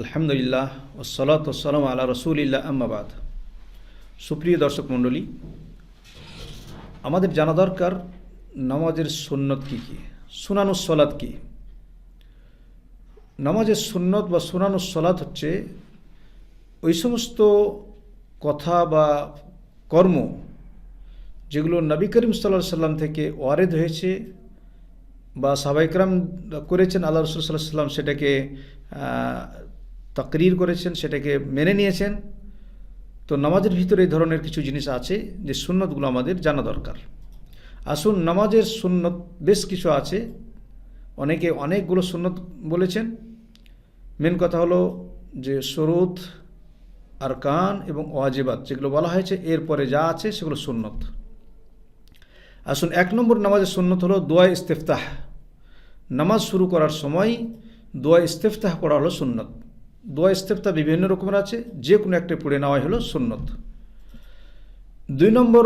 আলহামদুলিল্লাহ ওসলাত ওসালাম আল্লাহ রসুলিল্লাহ আম্মাবাদ সুপ্রিয় দর্শক মণ্ডলী, আমাদের জানা দরকার নামাজের সুন্নত কী কী? সুনানুস সলাদ কী? নামাজের সুন্নত বা সুনানুস সলাদ হচ্ছে ওই সমস্ত কথা বা কর্ম যেগুলো নবী করিম সাল্লাহ সাল্লাম থেকে ওয়ারেদ হয়েছে বা সাবাইকরাম করেছেন, আল্লাহ রসুল সাল্লাহ সাল্লাম সেটাকে তাকরির করেছেন, সেটাকে মেনে নিয়েছেন। তো নামাজের ভিতরে এই ধরনের কিছু জিনিস আছে যে সুন্নতগুলো আমাদের জানা দরকার। আসুন, নামাজের সুন্নত বেশ কিছু আছে। অনেকে অনেকগুলো সুন্নত বলেছেন। মেন কথা হলো যে সরুদ আর কান এবং ওয়াজিবাত যেগুলো বলা হয়েছে, এরপরে যা আছে সেগুলো সুন্নত। আসুন, এক নম্বর নামাজের সুন্নত হলো দোয়া ইস্তেফতাহ। নামাজ শুরু করার সময় দোয়া ইস্তেফতাহ পড়া হলো সুন্নত। দোয়া ইস্তেফতা বিভিন্ন রকমের আছে যে কোনো একটা পড়ে নেওয়াই হলো সুন্নত। দুই নম্বর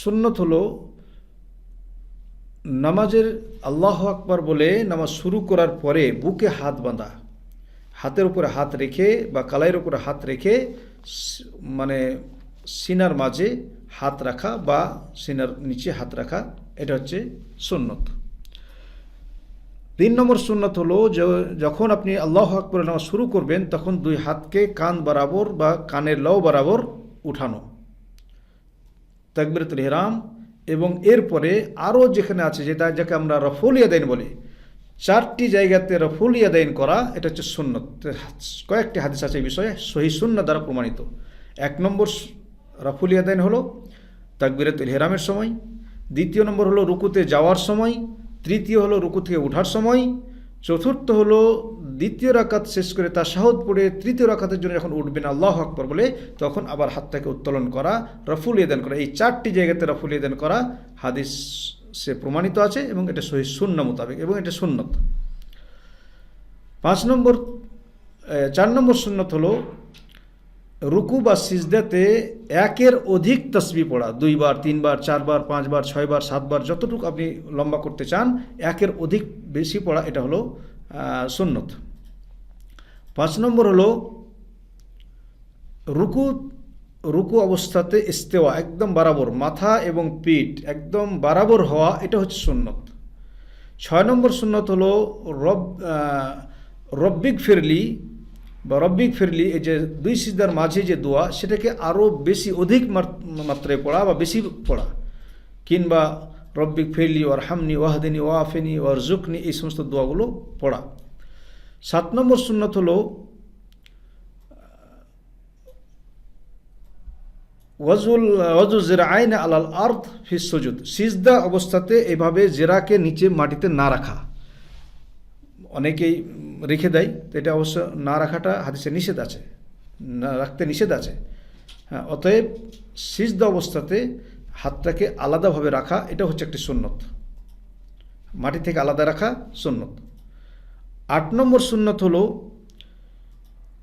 সুন্নত হলো, নামাজের আল্লাহ আকবার বলে নামাজ শুরু করার পরে বুকে হাত বাঁধা। হাতের উপরে হাত রেখে বা কালাইয়ের উপরে হাত রেখে মানে সিনার মাঝে হাত রাখা বা সিনার নিচে হাত রাখা, এটা হচ্ছে সুন্নত। তিন নম্বর সুন্নত হলো যখন আপনি আল্লাহ আকবর নামাজ শুরু করবেন, তখন দুই হাতকে কান বরাবর বা কানের লও বরাবর উঠানো। তাকবিরতুল হেরাম এবং এরপরে আরও যেখানে আছে যেটা, যাকে আমরা রফুল ইয়াদাইন বলি, চারটি জায়গাতে রফুল ইয়াদাইন করা, এটা হচ্ছে সুন্নত। কয়েকটি হাদিস আছে এই বিষয়ে, সহি শূন্য দ্বারা প্রমাণিত। এক নম্বর রফুল ইয়াদাইন হলো তাকবিরতুল হেরামের সময়। দ্বিতীয় নম্বর হলো রুকুতে যাওয়ার সময়। তৃতীয় হলো রুকু থেকে ওঠার সময়। চতুর্থ হলো দ্বিতীয় রাকাত শেষ করে তার সাহদ পড়ে তৃতীয় রাকাতের জন্য যখন উঠবেন আল্লাহ আকবর বলে, তখন আবার হাতটাকে উত্তোলন করা, রফুল ইয়েদান করা। এই চারটি জায়গাতে রফুল ইয়েদান করা হাদিস সে প্রমাণিত আছে এবং এটা সহি শূন্য মোতাবেক এবং এটা সুন্নত। পাঁচ নম্বর চার নম্বর সুন্নত হলো রুকু বা সিজদাতে একের অধিক তসবি পড়া। দুইবার, তিনবার, চারবার, পাঁচবার, ছয়বার, সাতবার, যতটুকু আপনি লম্বা করতে চান, একের অধিক বেশি পড়া এটা হলো সুন্নত। পাঁচ নম্বর হলো, রুকু রুকু অবস্থাতে ইস্তেওয়া একদম বরাবর, মাথা এবং পিঠ একদম বরাবর হওয়া এটা হচ্ছে সুন্নত। ছয় নম্বর সুন্নত হলো রব রব্বিক ফিরলি বা রব্বিক ফিরলি এই যে দুই সিজদার মাঝে যে দোয়া, সেটাকে আরও বেশি অধিক মাত্রায় পড়া বা বেশি পড়া। কিংবা রব্বিক ফিরলি ওর হামনি ওয়াহদিনী, ওয়াফেনি ওর জুকনি এই সমস্ত দোয়াগুলো পড়া। সাত নম্বর সুন্নত হলো, ওয়াজুল ওয়াজু জেরা আইন আলাল আর্থ ফিস সজুদ। সিজদা অবস্থাতে এভাবে জেরাকে নিচে মাটিতে না রাখা। অনেকেই রেখে দেয়, তো এটা অবশ্য না রাখাটা হাদিসে নিষেধ আছে, না রাখতে নিষেধ আছে। হ্যাঁ অতএব সিজদা অবস্থাতে হাতটাকে আলাদাভাবে রাখা, এটা হচ্ছে একটি সুন্নত। মাটি থেকে আলাদা রাখা সুন্নত। আট নম্বর সুন্নত হলো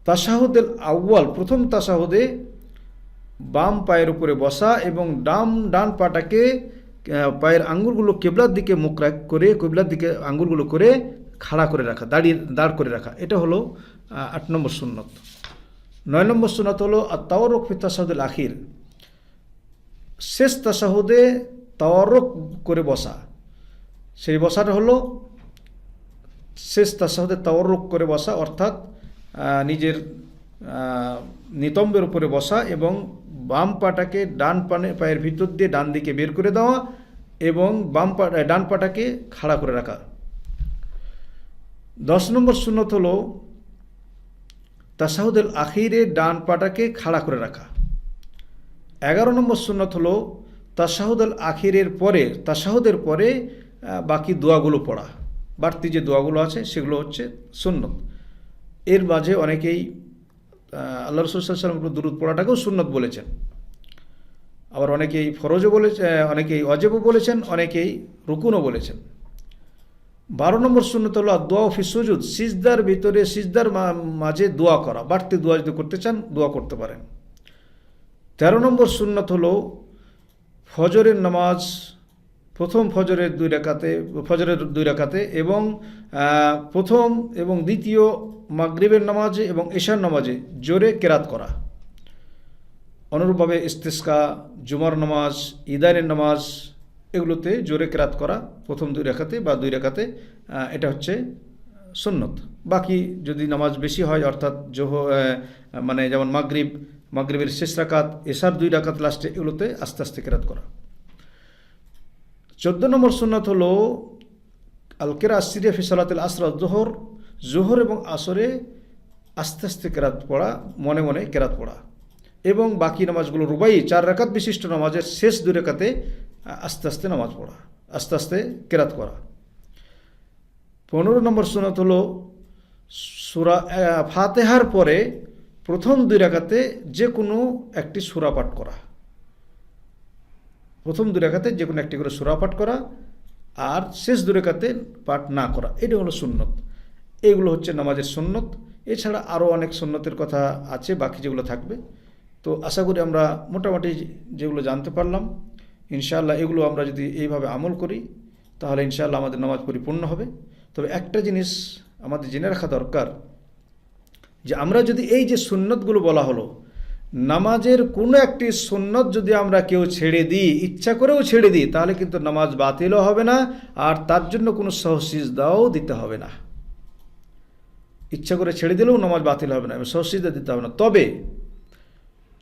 তাসাহুদের আউ্য়াল, প্রথম তাসাহুদে বাম পায়ের উপরে বসা এবং ডাম, ডান পাটাকে পায়ের আঙ্গুলগুলো কেবলার দিকে মুখ করে, কেবলার দিকে আঙ্গুলগুলো করে খাড়া করে রাখা, দাঁড়িয়ে, দাঁড় করে রাখা, এটা হলো আট নম্বর সুন্নত। নয় নম্বর সুন্নত হলো আর তাওরক ফি তাসাহুদুল আখির। শেষ তাসাহুদে তাওয়ারক করে বসা। সেই বসাটা হলো, শেষ তাসাহুদে তাওয়ারক করে বসা, অর্থাৎ নিজের নিতম্বের উপরে বসা এবং বাম পাটাকে ডান পানে, পায়ের ভিতর দিয়ে ডান দিকে বের করে দেওয়া এবং বাম পা, ডান পাটাকে খাড়া করে রাখা। দশ নম্বর সুন্নত হলো, তাসাহুদের আখিরে ডান পাটাকে খাড়া করে রাখা। এগারো নম্বর সুন্নত হলো তাসাহুদুল আখিরের পরে, তাসাহুদের পরে বাকি দোয়াগুলো পড়া। বাড়তি যে দোয়াগুলো আছে, সেগুলো হচ্ছে সুন্নত। এর মাঝে অনেকেই আল্লাহ রসুলাম দূরত পড়াটাকেও সুন্নত বলেছেন। আবার অনেকেই ফরজও বলেছে অনেকেই অজেবও বলেছেন, অনেকেই রুকুনও বলেছেন। বারো নম্বর শূন্যত হলো দোয়া ফি সুজুদ। সিজদার ভিতরে, সিজদার মাঝে দোয়া করা। বাড়তি দোয়া যদি করতে চান, দোয়া করতে পারেন। তেরো নম্বর সুন্নত হলো ফজরের নামাজ, প্রথম ফজরের দুই রেখাতে, ফজরের দুই রেখাতে এবং প্রথম এবং দ্বিতীয় মাগরিবের নামাজে এবং এশার নামাজে জোরে কেরাত করা। অনুরূপভাবে ইস্তেস্কা, জুমার নামাজ ইদানের নামাজ এগুলোতে জোরে কেরাত করা প্রথম দুই রেখাতে বা দুই রেখাতে এটা হচ্ছে সুন্নত। বাকি যদি নামাজ বেশি হয়, অর্থাৎ জোহ মানে যেমন মাগরিব, মাগরিবের শেষ রাকাত এসার দুই রাকাত লাস্টে এগুলোতে আস্তে আস্তে কেরাত করা। চোদ্দ নম্বর সুন্নত হলো আল কেরা সিরিয়া ফিসালাতুল আসরা জোহর। জোহর এবং আসরে আস্তে আস্তে কেরাত পড়া, মনে মনে কেরাত পড়া। এবং বাকি নামাজগুলো রুবাই, চার রাকাত বিশিষ্ট নামাজের শেষ দুই রেখাতে আস্তে আস্তে নামাজ পড়া, আস্তে আস্তে কেরাত করা। পনেরো নম্বর সুনত হলো সুরা ফাতেহার পরে প্রথম দুই রাকাতে যে কোনো একটি সুরা পাঠ করা। প্রথম দুই রেখাতে যে কোনো একটি করে সুরা পাঠ করা আর শেষ দু রেখাতে পাঠ না করা। এটা হলো সুন্নত। এগুলো হচ্ছে নামাজের সুন্নত। এছাড়া আরও অনেক সুন্নতের কথা আছে, বাকি যেগুলো থাকবে। তো আশা করি আমরা মোটামুটি যেগুলো জানতে পারলাম ইনশাআল্লাহ এগুলো আমরা যদি এইভাবে আমল করি, তাহলে ইনশাআল্লাহ আমাদের নামাজ পরিপূর্ণ হবে। তবে একটা জিনিস আমাদের জেনে রাখা দরকার, যে আমরা যদি এই যে সুন্নতগুলো বলা হলো, নামাজের কোনো একটি সুন্নত যদি আমরা কেউ ছেড়ে দিই, ইচ্ছা করেও ছেড়ে দিই, তাহলে কিন্তু নামাজ বাতিলও হবে না, আর তার জন্য কোনো সহসিজদাও দিতে হবে না। ইচ্ছা করে ছেড়ে দিলেও নামাজ বাতিল হবে না সহসিজদা দিতে হবে না। তবে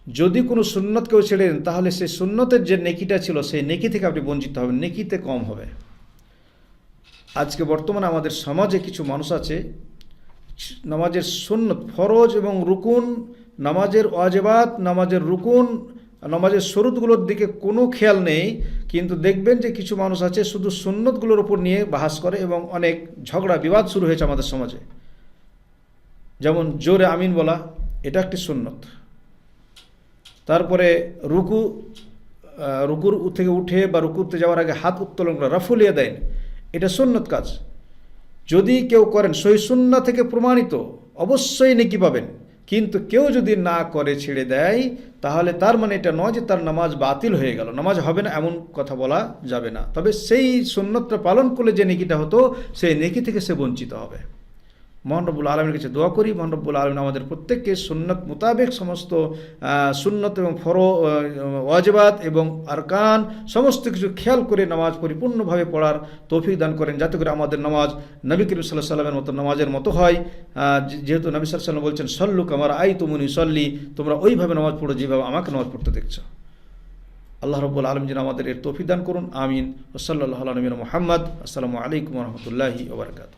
যদি কোনো সুন্নত কেউ ছেড়ে দেন, তাহলে সেই সুন্নতের যে নেকিটা ছিল, সেই নেকি থেকে আপনি বঞ্চিত হবেন, নেকিতে কম হবে। আজকে বর্তমানে আমাদের সমাজে কিছু মানুষ আছে, নামাজের সুন্নত, ফরজ এবং রুকুন, নামাজের ওয়াজেবাত, নামাজের রুকুন, নামাজের শরুতগুলোর দিকে কোনো খেয়াল নেই, কিন্তু দেখবেন যে কিছু মানুষ আছে, শুধু সুন্নতগুলোর উপর নিয়ে বাহাস করে এবং অনেক ঝগড়া, বিবাদ শুরু হয়েছে আমাদের সমাজে। যেমন জোরে আমিন বলা, এটা একটি সুন্নত। তারপরে রুকু রুকুর থেকে উঠে বা রুকুতে যাওয়ার আগে হাত উত্তোলন করা, রাফুলিয়া দেন। এটা সুন্নত কাজ। যদি কেউ করেন সই সুন্না থেকে প্রমাণিত, অবশ্যই নেকি পাবেন। কিন্তু কেউ যদি না করে, ছেড়ে দেয়, তাহলে তার মানে এটা নয় যে তার নামাজ বাতিল হয়ে গেল। নামাজ হবে না, এমন কথা বলা যাবে না। তবে সেই সুন্নতটা পালন করলে যে নেকিটা হতো, সেই নেকি থেকে সে বঞ্চিত হবে। মোহন রব্বুল আলমের কাছে দোয়া করি। মোহন রব্বুল আলম আমাদের প্রত্যেককে সুন্নত মোতাবেক সমস্ত সুন্নত এবং ফর ওয়াজবাত এবং আরকান সমস্ত কিছু খেয়াল করে নামাজ পরিপূর্ণভাবে পড়ার তৌফিক দান করেন। যাতে করে আমাদের নামাজ নবী করিম সাল্লাহ সাল্লামের মতো নামাজের মতো হয়। যেহেতু নবী সাল্লাহ সাল্লাম বলছেন সল্লুক আমার আই তুমুনি সল্লি তোমরা ওইভাবে নামাজ পড়ো যেভাবে আমাকে নামাজ পড়তে দেখছ। আল্লাহ রব্বুল আলম যেন আমাদের এর তৌফিক দান করুন। আমিন। ওসল্লাহ নবীন মোহাম্মদ। আসসালামু আলাইকুম রহমতুল্লাহি ওবরকাত